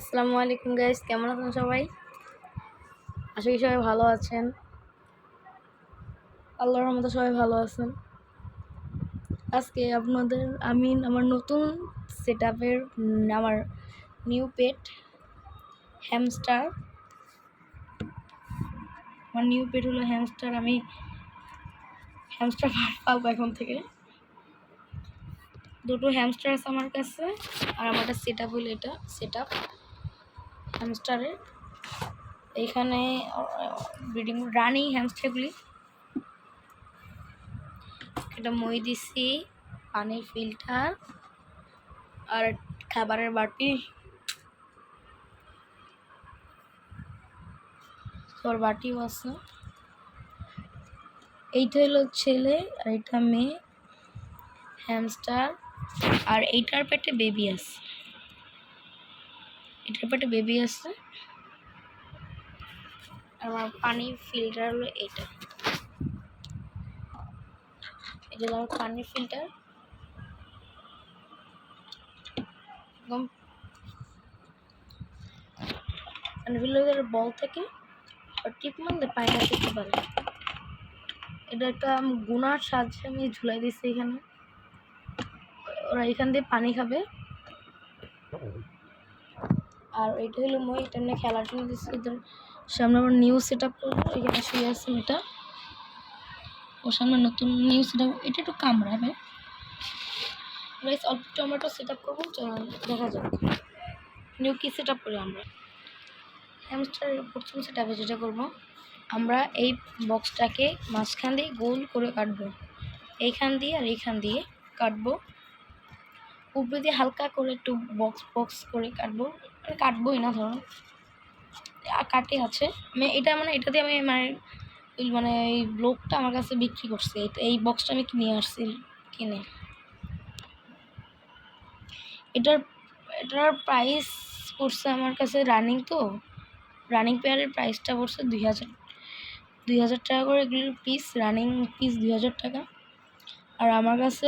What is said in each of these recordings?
আসসালামু আলাইকুম গাইস কেমন আছেন সবাই? আশা করি সবাই ভালো আছেন। আল্লাহর রহমতে সবাই ভালো আছেন। আজকে আপনাদের আমি আমার নতুন সেট আপের আমার নিউ পেট হ্যামস্টার আমার নিউ পেট হলো হ্যামস্টার আমি হ্যামস্টার পালবো এখন থেকে। দুটো হ্যামস্টার আছে আমার কাছে, আর আমার সেট আপ হলো এটা সেট আপ হ্যামস্টারের এইখানে ব্রিডিং রানিং হ্যামস্টারগুলি এটা মই দিছি, পানির ফিল্টার আর খাবারের বাটি। তোর বাটিও আছে। এইটা হলো ছেলে আর এটা মেয়ে হ্যামস্টার আর এইটার পেটে বেবি আছে। এটার পেটে বেবি আছে। আর আমার পানি ফিল্টার হলো এটা এটা আমার পানির ফিল্টার একদম। বল থেকে। আর টিপ মারলে পায়রা করতে পারে এটা একটা গুনার সাহায্যে আমি ঝুলাই দিচ্ছি এখানে। ওরা এখান দিয়ে পানি খাবে। আর এটা হলো মই, এটা নিয়ে খেলার জন্য দিচ্ছি সামনে আমার নিউ সেট আপ করব, এখানে শুয়ে আছে এটা। ওর সামনে নতুন নিউ সেট আপ এটা একটু কামড়াবে। রাইস অল্প টমেটো সেট আপ করব দেখা যাক। নিউ কি সেট আপ করি আমরা? হ্যামস্টারের প্রথম সেট আপে যেটা করব, আমরা এই বক্সটাকে মাঝখান দিয়ে গোল করে কাটবো। এইখান দিয়ে আর এইখান দিয়ে কাটবো। উপরে দিয়ে হালকা করে একটু বক্স বক্স করে কাটবো। কাটবোই না, ধরো। কাটে আছে। আমি এটা মানে এটা দিয়ে আমি মানে মানে এই ব্লকটা আমার কাছে বিক্রি করছে। এই এই বক্সটা আমি কিনে আসছি কিনে। এটার এটার প্রাইস পড়ছে আমার কাছে রানিং তো। রানিং পেয়ারের প্রাইসটা পড়ছে দুই হাজার দুই হাজার টাকা করে এগুলোর পিস রানিং পিস দুই হাজার টাকা। আর আমার কাছে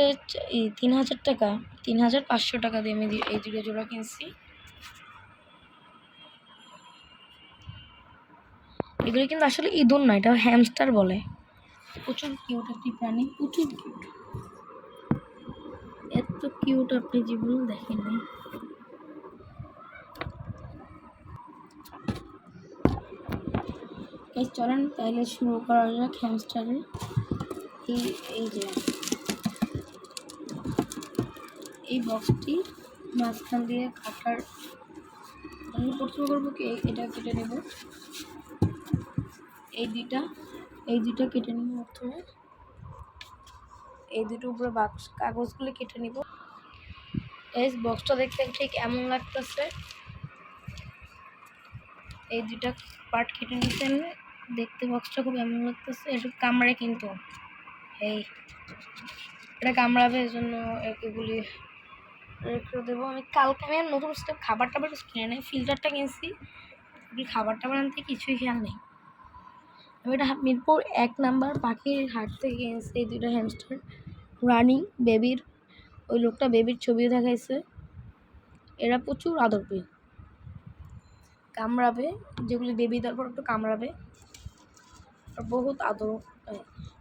এই তিন হাজার টাকা, তিন হাজার পাঁচশো টাকা দিয়ে আমি এই দুটো জোড়া কিনছি। এগুলো কিন্তু আসলে ইঁদুর নয় এটা হ্যামস্টার বলে। প্রচুর কিউট একটি প্রাণী, প্রচুর কিউট এত কিউট আপনি জীবনে দেখেননি। এই চলেন, তাহলে শুরু করা যাক হ্যামস্টারের এই এই যে। এই বক্সটি মাঝখান দিয়ে কাটার, আমি প্রথমে করব কি? এটা কেটে নেব। এই দুইটা এই দুইটা কেটে নিব প্রথমে। এই দুটো উপরে বাক্স, কাগজগুলো কেটে নিব। এই বক্সটা দেখতে ঠিক এমন লাগতেছে। এই দুইটা পার্ট কেটে নিচ্ছেন দেখতে বক্সটা খুব এমন লাগতেছে। এসব কামড়ে কিন্তু। এই, এটা কামড়াবে এই জন্য এগুলি রেখে দেবো। আমি কালকে আমি নতুন খাবার টাবার কিনে নেই ফিল্টারটা কিনছি। খাবার টাবার আনতে কিছুই খেয়াল নেই। আমি এটা মিরপুর এক নাম্বার পাখির হাট থেকে কিনেছি এই দুটো হ্যামস্টার রানিং, বেবির, ওই লোকটা বেবির ছবিও দেখাইছে। এরা প্রচুর আদর পেয়ে কামড়াবে, যেগুলি বেবি দেওয়ার পর একটু কামড়াবে। বহুত আদর।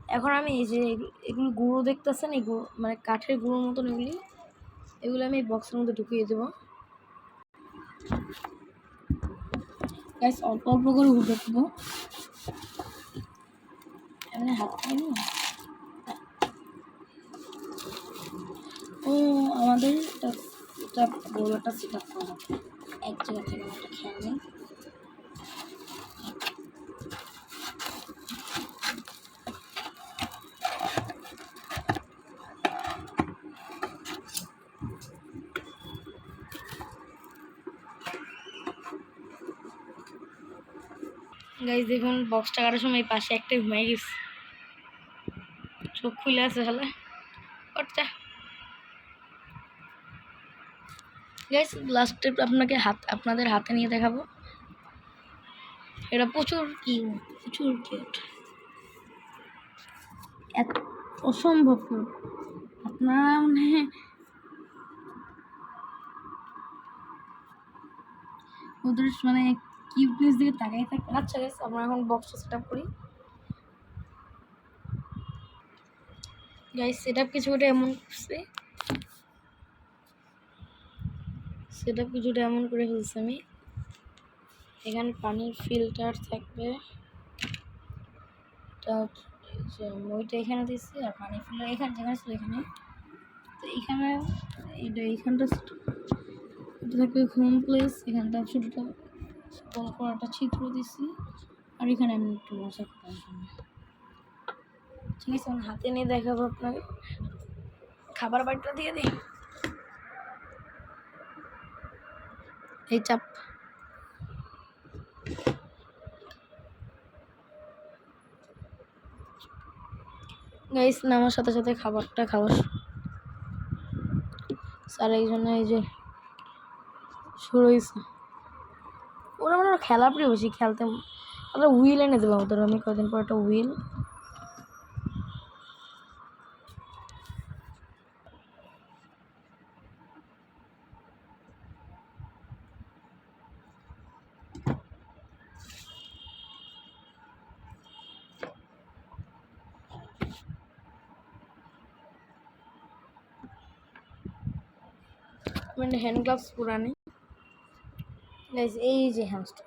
এখন আমি এই যে এগুলো- গুঁড়ো দেখতেছেন? এই গুঁড়ো মানে কাঠের গুঁড়োর মতন এগুলি। এগুলো আমি এই বক্সের মধ্যে ঢুকিয়ে দেবো। অল্প অল্প করে উঠে দেবো। এমনি হাত পাইনি ও আমাদের এটা এটা বড় সেট আপ করা। এক জায়গা থেকে একটা খেয়াল নেই গাইজ দেখুন বক্সটা কাটার সময় পাশে একটা ঘুমাই গেছে। চোখ খুলে আছে হলে। ওটা গাইজ লাস্টে আপনাকে হাত, আপনাদের হাতে নিয়ে দেখাবো। এটা প্রচুর কিউট প্রচুর কিউট এত অসম্ভব আপনারা মানে ওদের মানে কিউটনেস দিকে তাকাই থাকে। আচ্ছা গাইস আমরা এখন বক্স সেট আপ করি। গাইস সেট আপ কিছুটা এমন করছে। সেট আপ কিছুটা এমন করে ফেলছি আমি। এখানে পানির ফিল্টার থাকবে। ওইটা এখানে দিচ্ছি আর পানি ফিল্টার এখানে, যেখানে ছিল এখানে। তো এখানে এটা এইখানটা থাকবে হোম প্লেস এখানটা ছোটোটা। বড় করে একটা চিত্র দিছি। আর এখানে আমি একটু মজা করার ঠিক আছে আমি হাতে নিয়ে দেখাবো আপনাকে। খাবার বাড়িটা দিয়ে দিই। এই চাপ। গাইস নামার সাথে সাথে খাবারটা শুরু। স্যার এই জন্য এই যে শুরু হয়েছে। ওরা মানে খেলা প্রিয় বেশি, খেলতে আমরা হুইল এনে দেবো ওদের আমি কদিন পর একটা হুইল মানে হ্যান্ড গ্লাভস পুরানি। এই যে হ্যামস্টার